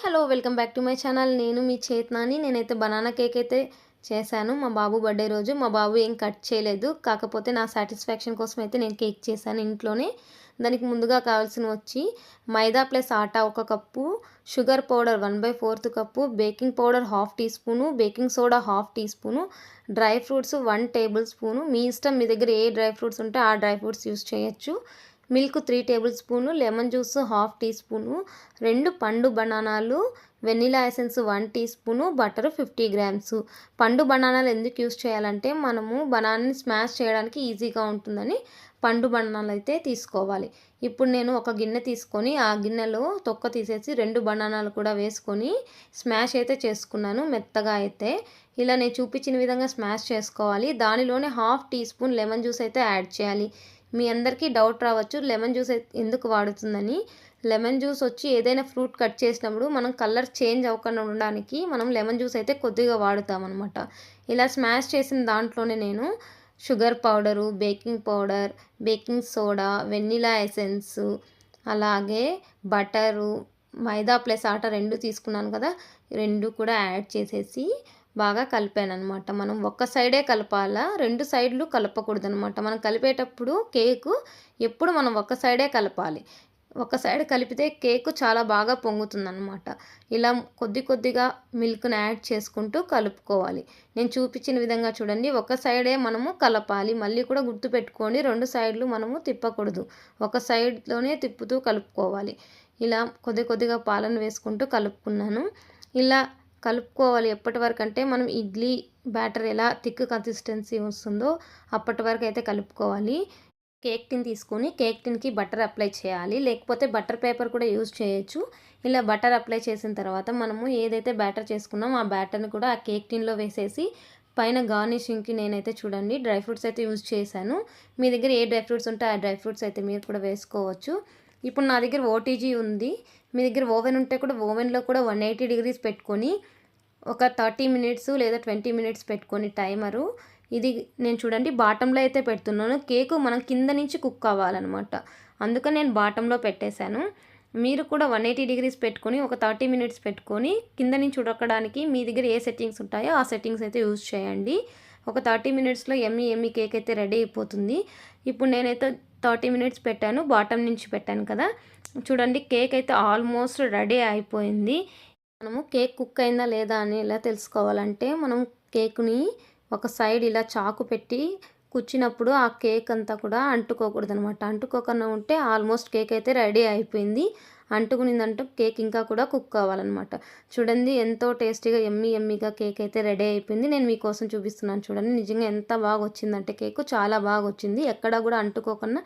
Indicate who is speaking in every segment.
Speaker 1: Hello welcome back to my channel. నేను మీ చేతనాని. నేనైతే బనానా కేక్ అయితే చేశాను. మా బాబు బర్త్డే రోజు. మా బాబు ఏం కట్ చేయలేదు. కాకపోతే నా సాటిస్ఫాక్షన్ కోసం అయితే నేను కేక్ చేశాను ఇంట్లోనే. దానికి ముందుగా కావాల్సిన వచ్చి మైదా ప్లస్ ఆటా ఒక cup sugar powder one by fourth cup baking powder half teaspoon baking soda half teaspoon dry fruits one tablespoon. మీ ఇష్టం మీ దగ్గర ఏ డ్రై ఫ్రూట్స్ ఉంటే ఆ డ్రై ఫ్రూట్స్ యూస్ చేయొచ్చు. Milk three tablespoon lemon juice half teaspoon రెండు పండు బనానాలు vanilla essence one teaspoon butter fifty grams. పండు బనానాలు ఎందుకు యూస్ చేయాలంటే మనము బనానాని స్మాష్ చేయడానికి ఈజీగా ఉంటుందని పండు బనానాలు అయితే తీసుకోవాలి. ఇప్పుడు నేను ఒక గిన్నె తీసుకొని ఆ గిన్నెలో తొక్క తీసేసి రెండు బనానాలు కూడా వేసుకొని స్మాష్ అయితే చేసుకున్నాను మెత్తగా అయితే. ఇలా నేను చూపించిన విధంగా స్మాష్ చేసుకోవాలి. దానిలోనే half teaspoon lemon juice అయితే యాడ్ చేయాలి. మీ అందరికీ డౌట్ రావచ్చు లెమన్ జ్యూస్ ఎందుకు వాడుతుందని. లెమన్ జ్యూస్ వచ్చి ఏదైనా ఫ్రూట్ కట్ చేసినప్పుడు మనం కలర్ చేంజ్ అవ్వకుండా ఉండడానికి మనం లెమన్ జ్యూస్ అయితే కొద్దిగా వాడుతాం అనమాట ఇలా స్మాష్ చేసిన దాంట్లోనే నేను sugar powder baking powder baking soda vanilla essence అలాగే బటరు మైదా ప్లస్ ఆట రెండు తీసుకున్నాను కదా రెండు కూడా యాడ్ చేసేసి బాగా కలిపాను అనమాట మనం ఒక్క సైడే కలపాలా? రెండు సైడ్లు కలపకూడదు అనమాట మనం కలిపేటప్పుడు కేకు ఎప్పుడు మనం ఒక్క సైడే కలపాలి. ఒక సైడ్ కలిపితే కేకు చాలా బాగా పొంగుతుంది అనమాట ఇలా కొద్ది కొద్దిగా మిల్క్ని యాడ్ చేసుకుంటూ కలుపుకోవాలి. నేను చూపించిన విధంగా చూడండి. ఒక సైడే మనము కలపాలి. మళ్ళీ కూడా గుర్తుపెట్టుకోండి రెండు సైడ్లు మనము తిప్పకూడదు. ఒక సైడ్లోనే తిప్పుతూ కలుపుకోవాలి. ఇలా కొద్ది కొద్దిగా పాలను వేసుకుంటూ కలుపుకున్నాను. ఇలా కలుపుకోవాలి ఎప్పటి వరకు అంటే మనం ఇడ్లీ బ్యాటర్ ఎలా థిక్ కన్సిస్టెన్సీ వస్తుందో అప్పటి వరకు అయితే కలుపుకోవాలి. కేక్ టిన్ తీసుకొని కేక్ టిన్కి బటర్ అప్లై చేయాలి. లేకపోతే బటర్ పేపర్ కూడా యూజ్ చేయొచ్చు. ఇలా బటర్ అప్లై చేసిన తర్వాత మనము ఏదైతే బ్యాటర్ చేసుకున్నామో ఆ బ్యాటర్ని కూడా ఆ కేక్ టిన్లో వేసేసి పైన గార్నిషింగ్కి నేనైతే చూడండి డ్రై ఫ్రూట్స్ అయితే యూజ్ చేశాను. మీ దగ్గర ఏ డ్రై ఫ్రూట్స్ ఉంటే ఆ డ్రై ఫ్రూట్స్ అయితే మీరు కూడా వేసుకోవచ్చు. ఇప్పుడు నా దగ్గర ఓటీజీ ఉంది. మీ దగ్గర ఓవెన్ ఉంటే కూడా ఓవెన్లో కూడా వన్ ఎయిటీ డిగ్రీస్ పెట్టుకొని ఒక థర్టీ మినిట్స్ లేదా ట్వంటీ మినిట్స్ పెట్టుకొని టైమరు. ఇది నేను చూడండి బాటంలో అయితే పెడుతున్నాను. కేకు మనం కింద నుంచి కుక్ కావాలన్నమాట అందుకని నేను బాటంలో పెట్టేశాను. మీరు కూడా వన్ ఎయిటీ డిగ్రీస్ పెట్టుకొని ఒక థర్టీ మినిట్స్ పెట్టుకొని కింద నుంచి ఉడకడానికి మీ దగ్గర ఏ సెట్టింగ్స్ ఉంటాయో ఆ సెట్టింగ్స్ అయితే యూజ్ చేయండి. ఒక థర్టీ మినిట్స్లో ఎమ్మి ఎమ్మి కేక్ అయితే రెడీ అయిపోతుంది. ఇప్పుడు నేనైతే థర్టీ మినిట్స్ పెట్టాను బాటమ్ నుంచి పెట్టాను కదా. చూడండి కేక్ అయితే ఆల్మోస్ట్ రెడీ అయిపోయింది. మనము కేక్ కుక్ అయిందా లేదా అని ఎలా తెలుసుకోవాలంటే మనం కేక్ని ఒక సైడ్ ఇలా చాకు పెట్టి కూర్చున్నప్పుడు ఆ కేక్ అంతా కూడా అంటుకోకూడదు అనమాట అంటుకోకుండా ఉంటే ఆల్మోస్ట్ కేక్ అయితే రెడీ అయిపోయింది. అంటుకునిందంటూ కేక్ ఇంకా కూడా కుక్ కావాలన్నమాట. చూడండి ఎంతో టేస్టీగా ఎమ్మి ఎమ్మిగా కేక్ అయితే రెడీ అయిపోయింది. నేను మీకోసం చూపిస్తున్నాను చూడండి. నిజంగా ఎంత బాగా వచ్చిందంటే కేక్ చాలా బాగా వచ్చింది. ఎక్కడ కూడా అంటుకోకుండా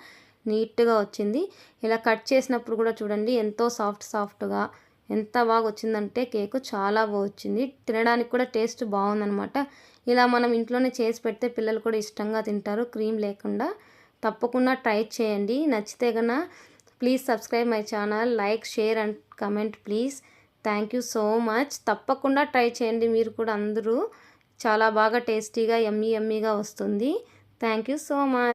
Speaker 1: నీట్గా వచ్చింది. ఇలా కట్ చేసినప్పుడు కూడా చూడండి ఎంతో సాఫ్ట్ సాఫ్ట్గా ఎంత బాగా వచ్చిందంటే కేకు చాలా బాగా వచ్చింది. తినడానికి కూడా టేస్ట్ బాగుందనమాట ఇలా మనం ఇంట్లోనే చేసి పెడితే పిల్లలు కూడా ఇష్టంగా తింటారు. క్రీమ్ లేకుండా తప్పకుండా ట్రై చేయండి. నచ్చితే కన్నా please subscribe my channel like share and comment please thank you so much తప్పకుండా ట్రై చేయండి. మీరు కూడా అందరూ చాలా బాగా టేస్టీగా ఎమ్మీ ఎమ్మీగా వస్తుంది. Thank you so much